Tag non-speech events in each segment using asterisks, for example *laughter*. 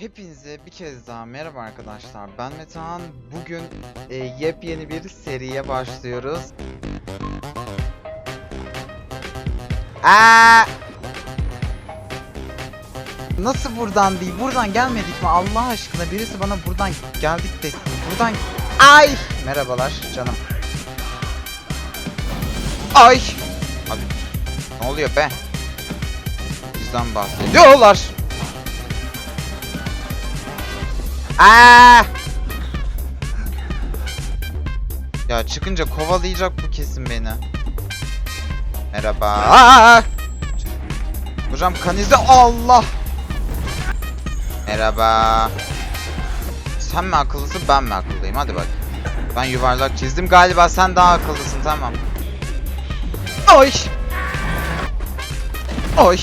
Hepinize bir kez daha merhaba arkadaşlar. Ben Metehan. Bugün e, yepyeni bir seriye başlıyoruz. Aa! Nasıl buradan değil? Buradan gelmedik mi? Allah aşkına birisi bana buradan geldik desin. Buradan... Ay! Merhabalar canım. Ay! Abi ne oluyor be? Bizden bahsediyorlar. Aa! Ya çıkınca kovalayacak bu kesin beni. Merhaba. Aa! Hocam kanize Allah. Merhaba. Sen mi akıllısın ben mi akıllıyım hadi bak. Ben yuvarlak çizdim galiba sen daha akıllısın tamam. Oy. Oy.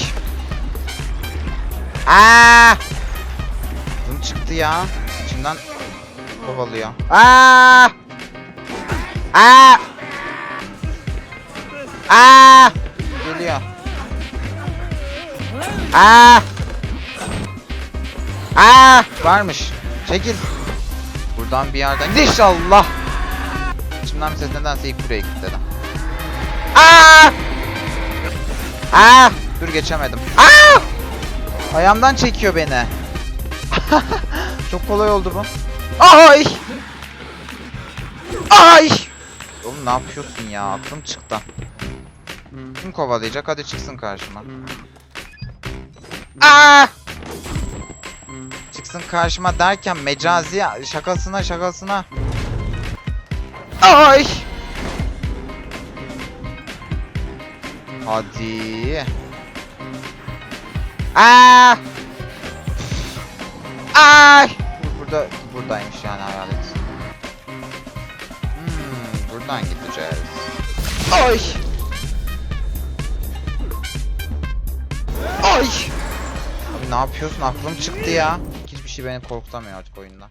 Aa! Aklım çıktı ya. İçimden kovalıyor. Aa! Aa! Aa! Geliyor. Aa! Aa! Varmış. Çekil. Buradan bir yerden. İnşallah. İçimden bir ses nedense ilk buraya kilitledi. Aa! Aa! Dur geçemedim. Aa! Ayağımdan çekiyor beni. *laughs* Çok kolay oldu bu. Ay! Ay! Oğlum ne yapıyorsun ya? Aklım çıktı. Kim kovalayacak? Hadi çıksın karşıma. Aa! Çıksın karşıma derken mecazi şakasına şakasına. Ay! Hadi. Aa! Burada buradaymış yani hayalet. Hmm, buradan gideceğiz. Ay! Ay! Abi ne yapıyorsun? Aklım çıktı ya. Hiçbir şey beni korkutamıyor artık oyunda.